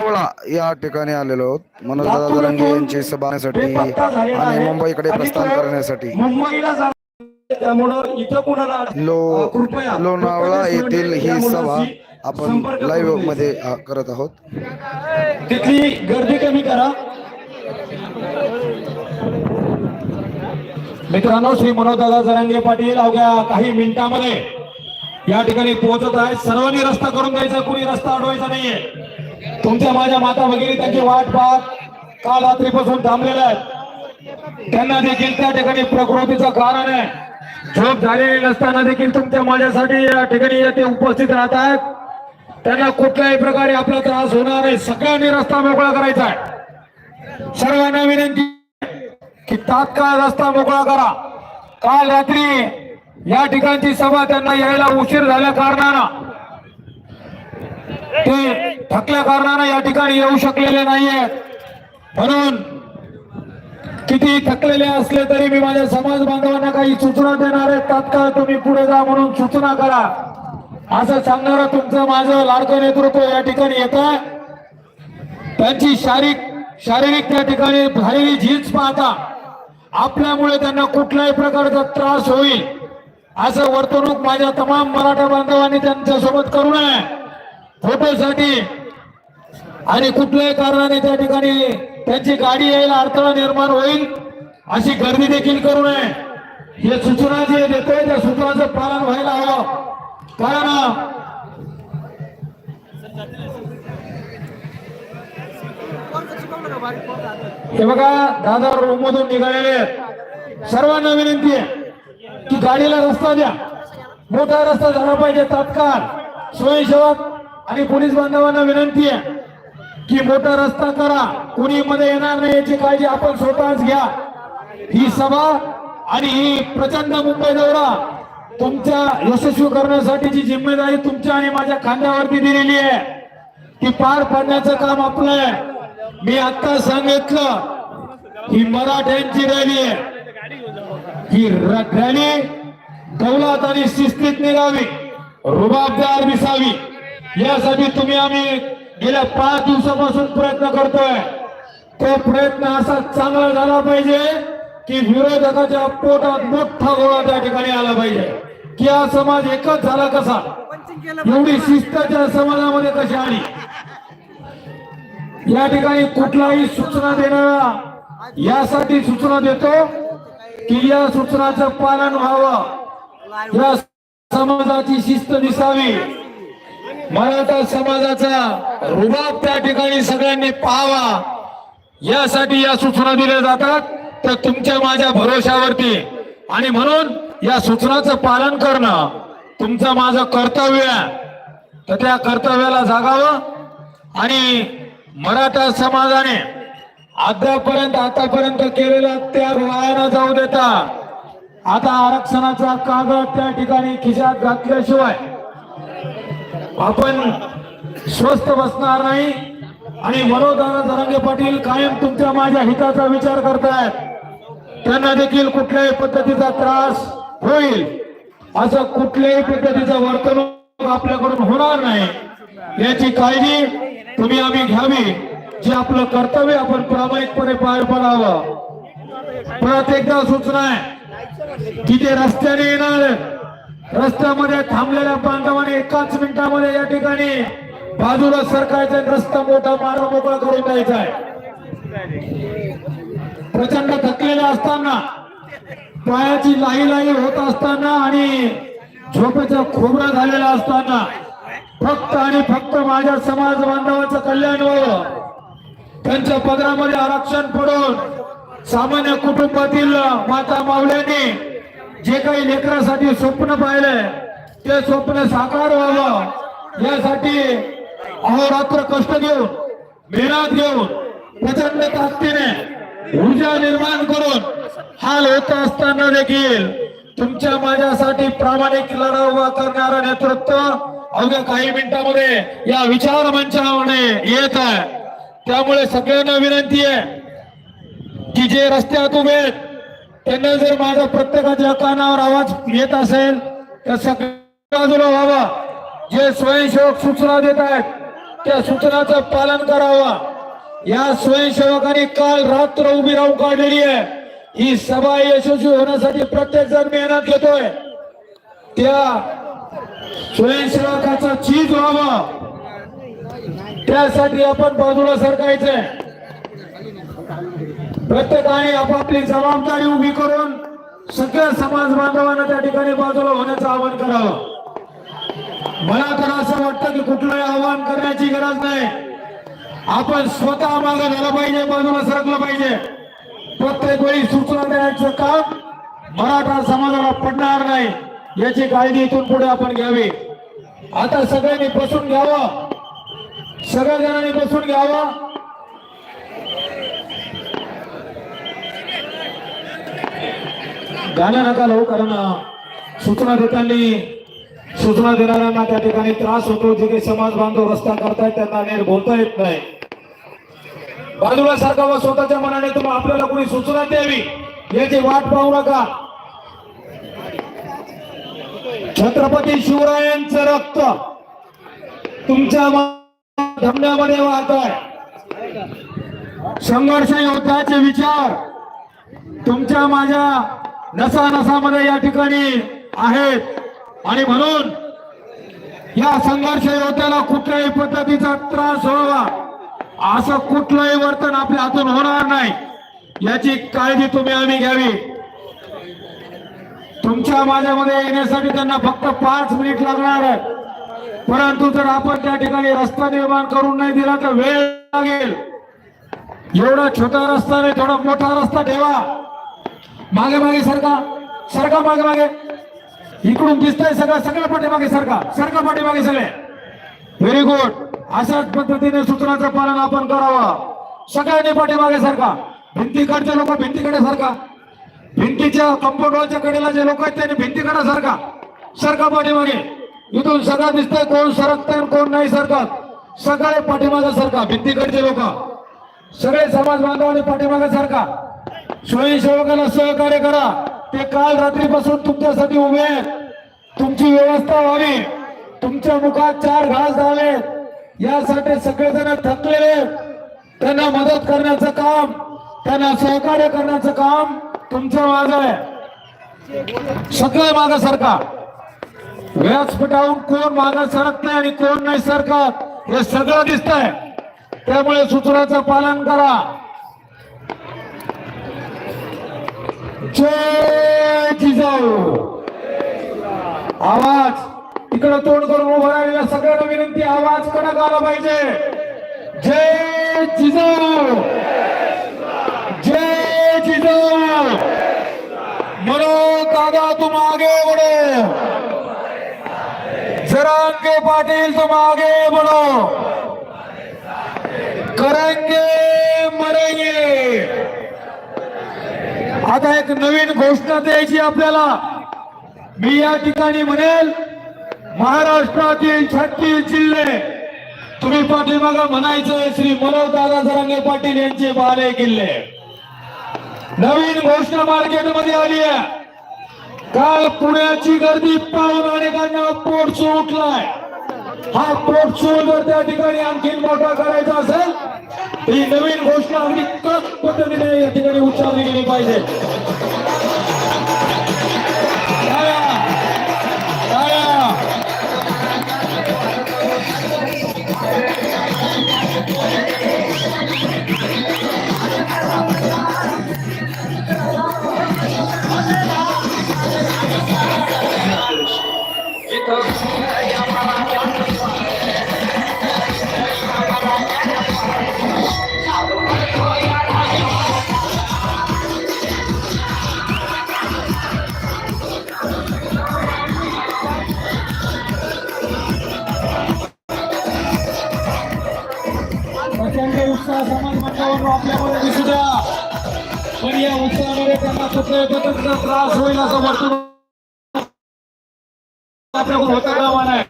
या ठिकाणी आलेलो आहोत. मनोज दादा दरंगे यांची सभा घेण्यासाठी आणि मुंबईकडे प्रस्थान करण्यासाठी. लो लोणावळा येथील ही सभा आपण लाईव्हमध्ये करत आहोत. तिथली गर्दी कमी करा. मित्रांनो श्री मनोजदादा जरांगे पाटील अवघ्या काही मिनिटांमध्ये या ठिकाणी पोहोचत आहेत. सर्वांनी रस्ता करून द्यायचा कुणी रस्ता अडवायचा नाहीये. तुमच्या माझ्या माता वगैरे त्यांची वाट पाहत काल रात्रीपासून थांबलेल्या आहेत. त्यांना देखील त्या ठिकाणी प्रकृतीचं कारण आहे. झोप झालेली नसताना देखील तुमच्या माझ्यासाठी या ठिकाणी ते उपस्थित राहत आहेत. त्यांना कुठल्याही प्रकारे आपला त्रास होणार नाही. सगळ्यांनी रस्ता मोकळा करायचा आहे. सर्वांना विनंती की तात्काळ रस्ता मोकळा करा. काल रात्री या ठिकाणची सभा त्यांना यायला उशीर झाल्या कारणानं. ते थकल्या कारणानं या ठिकाणी येऊ शकलेले नाहीयेत. म्हणून किती थकलेले असले तरी मी माझ्या समाज बांधवांना काही सूचना देणार आहे. तात्काळ तुम्ही पुढे जा म्हणून सूचना करा. असं सांगणारं तुमचं माझं लाडकं नेतृत्व या ठिकाणी येत आहे. त्यांची शारीरिक शारीरिक त्या ठिकाणी झालेली झीज पाहता आपल्यामुळे त्यांना कुठल्याही प्रकारचा त्रास होईल. असं वर्तणूक माझ्या तमाम मराठा बांधवांनी त्यांच्यासोबत करू नये. फोटोसाठी आणि कुठल्याही कारणाने त्या ठिकाणी त्यांची गाडी यायला अडथळा निर्माण होईल अशी गर्दी देखील करू नये. हे सूचना जे देतोय त्या सूचनाचं पालन व्हायला हवं. कारण हे बघा दादा रूम मधून निघालेले सर्वांना विनंती आहे की गाडीला रस्ता द्या. मोठा रस्ता झाला पाहिजे तात्काळ. स्वयंसेवक आणि पोलीस बांधवांना विनंती आहे की मोठा रस्ता करा. कुणी मध्ये येणार नाही याची काळजी आपण स्वतःच घ्या. ही सभा आणि ही प्रचंड मुंबई दौरा तुमच्या यशस्वी करण्यासाठीची जिम्मेदारी तुमच्या आणि माझ्या खांद्यावरती दिलेली आहे. ती पार पाडण्याचं काम आपलं आहे. मी आता सांगितलं ही मराठ्यांची रॅली आहे. ही रॅली दौलत आणि शिस्तीत निघावी. रुबाबदार दिसावी यासाठी तुम्ही आम्ही गेल्या पाच दिवसापासून प्रयत्न करतोय. तो प्रयत्न असा चांगला झाला पाहिजे की विरोधकाच्या पोटात मोठा गोळा त्या ठिकाणी आला पाहिजे. की हा समाज एकच झाला कसा? एवढी शिस्ताच्या समाजामध्ये कशी आली? या ठिकाणी कुठलाही सूचना देणारा यासाठी सूचना देतो की या सूचनाचं पालन व्हावं. या समाजाची शिस्त दिसावी मराठा समाजाचा रुबाब त्या ठिकाणी सगळ्यांनी पाहावा. यासाठी या सूचना दिल्या जातात. तर तुमच्या माझ्या भरोशावरती. आणि म्हणून या सूचनाचं पालन करणं तुमचं माझं कर्तव्य आहे. तर त्या कर्तव्याला जागावं. आणि मराठा समाजाने अद्यापर्यंत आतापर्यंत केलेला त्या वाया जाऊ देता. आता आरक्षणाचा कागद त्या ठिकाणी खिशात घातल्याशिवाय आपण स्वस्थ बसणार नाही. आणि मनोदाना जरांगे पाटील कायम तुमच्या माझ्या हिताचा विचार करतायत. त्यांना देखील कुठल्याही पद्धतीचा त्रास होईल. असं कुठल्याही पद्धतीचं वर्तणूक आपल्याकडून होणार नाही. याची काळजी तुम्ही आम्ही घ्यावी. जे आपलं कर्तव्य आपण प्रामाणिकपणे पार पडावं. परत एकदा सूचना आहे. की ते रस्त्याने येणार. रस्त्यामध्ये थांबलेल्या बांधवाने एकाच मिनिटामध्ये या ठिकाणी बाजूला सरकायचा रस्ता मोठा मार्ग मोकळा करून द्यायचा आहे. प्रचंड थकलेले असताना पायाची लाही लाही होत असताना आणि झोपेचा खोबरा झालेला असताना फक्त आणि फक्त माझ्या समाज बांधवाचं कल्याण व्हावं त्यांच्या पदरामध्ये आरक्षण पडून सामान्य कुटुंबातील माता मावल्याने जे काही लेकरासाठी स्वप्न पाहिलंय ते स्वप्न साकार व्हावं. यासाठी अहोरात्र कष्ट घेऊन मेहनत घेऊन प्रचंड ताकदीने ऊर्जा निर्माण करून हाल होत असताना देखील तुमच्या माझ्यासाठी प्रामाणिक लढा उभा करणारं नेतृत्व अवघ्या काही मिनिटांमध्ये या विचार मंचामध्ये येत आहे. त्यामुळे सगळ्यांना विनंती आहे की जे रस्त्यात उभे आहेत त्यांना जर माझा प्रत्येकाच्या कानावर आवाज येत असेल तर सगळ्या बाजूला व्हावा. जे स्वयंसेवक सूचना देत आहेत त्या सूचनाचं पालन करावं. या स्वयंसेवकांनी काल रात्र उभी राहून काढलेली आहे. ही सभा यशस्वी होण्यासाठी प्रत्येक जण मेहनत घेतोय. त्या स्वयंसेवकाचा चीज व्हावं. त्यासाठी आपण बाजूला सरकायचंय. प्रत्येकाने आपापली जबाबदारी उभी करून सगळ्या समाज बांधवांना त्या ठिकाणी बाजूला होण्याचं आवाहन करावं. मला तर असं वाटतं की कुठलंही आवाहन करण्याची गरज नाही. आपण स्वतः मागे झालं पाहिजे बाजूला सरकलं पाहिजे. प्रत्येक वेळी सूचना देण्याचं काम मराठा समाजाला पडणार नाही याची काळजी इथून पुढे आपण घ्यावी. आता सगळ्यांनी बसून घ्यावं. सगळ्या जणांनी बसून घ्यावं. गाणं नका लावू कारण सूचना देताना सूचना देणाऱ्यांना त्या ठिकाणी त्रास होतो. जे काही समाज बांधव रस्ता करतायत त्यांना नीट बोलता येत नाही. बाजूला सरकावं स्वतःच्या मनाने तुम्ही आपल्याला कोणी सूचना द्यावी याची वाट पाहू नका. छत्रपती शिवरायांचं रक्त तुमच्या धमण्यामध्ये धमन्यामध्ये वाहत आहे संघर्ष योद्धाचे विचार तुमच्या माझ्या नसा नसामध्ये या ठिकाणी आहेत. आणि म्हणून या संघर्ष योद्ध्याला कुठल्याही पद्धतीचा त्रास व्हावा असं कुठलंही वर्तन आपल्या हातून होणार नाही याची काळजी तुम्ही आम्ही घ्यावी. तुमच्या माझ्यामध्ये येण्यासाठी त्यांना फक्त पाच मिनिट लागणार आहे परंतु जर आपण त्या ठिकाणी रस्ता निर्माण करून नाही दिला तर वेळ लागेल. एवढा छोटा रस्ता नाही थोडा मोठा रस्ता ठेवा. मागे मागे सरका सरका मागे मागे. इकडून दिसतंय सगळं सगळं पाठीमागे सरका सरका पाठीमागे सगळे. व्हेरी गुड अशाच पद्धतीने सूचनाचं पालन आपण करावं. सगळ्यांनी पाठीमागे सरका. भिंतीकडचे लोक भिंतीकडे सरका. भिंतीच्या कंपाऊंड कडेला जे लोक आहेत त्यांनी भिंतीकडे सरका. सरका पाठीमागे. इथून सगळं दिसतंय कोण सरकतंय कोण नाही सरकत. सगळे पाठीमागे सरका भिंतीकडचे लोक. सगळे समाज बांधवांनी पाठीमागे सरका. स्वयंसेवकांना सहकार्य करा. ते काल रात्रीपासून तुमच्यासाठी उभे आहेत. तुमची व्यवस्था व्हावी. तुमच्या मुखात चार घास झाले यासाठी सगळेजण थकलेले त्यांना मदत करण्याचं काम त्यांना सहकार्य करण्याचं काम तुमचं माझं आहे. सगळे माग सरकार. व्यासपीठाहून कोण माग सरकत नाही आणि कोण नाही सरकत हे सगळं दिसतंय. त्यामुळे सूचनाचं पालन करा. जय जिजाऊ. आवाज. तिकडं तोंड करून उभं राहिलेल्या सगळ्यांना विनंती आवाज कडक आला पाहिजे. जय जिजाऊ. जय जिजाऊ. मनो दादा तुम आगे बढ़ो. जरांगे पाटील तुम आगे बढ़ो. करेंगे मरेंगे आता एक नवीन घोषणा द्यायची आपल्याला. मी या ठिकाणी म्हणेल महाराष्ट्रातील छत्तीस जिल्हे तुम्ही पाठीमागा म्हणायचं श्री मनोज दादा जरांगे पाटील यांचे बाले किल्ले. नवीन घोषणा मार्केटमध्ये आली आहे. काल पुण्याची गर्दी पाहून अनेकांना पोट उठलाय हा पोट जर त्या ठिकाणी आणखी मोठा करायचा असेल ही नवीन घोषणा अगदी कडक पद्धतीने या ठिकाणी उच्चारली गेली पाहिजे. समाज मंडळावर आपल्यामध्ये दिसू द्या पण या उत्साहामध्ये त्यांना कुठल्या पद्धतीचा त्रास होईल असं वर्तुळ आपल्याकडून होता कामा नाही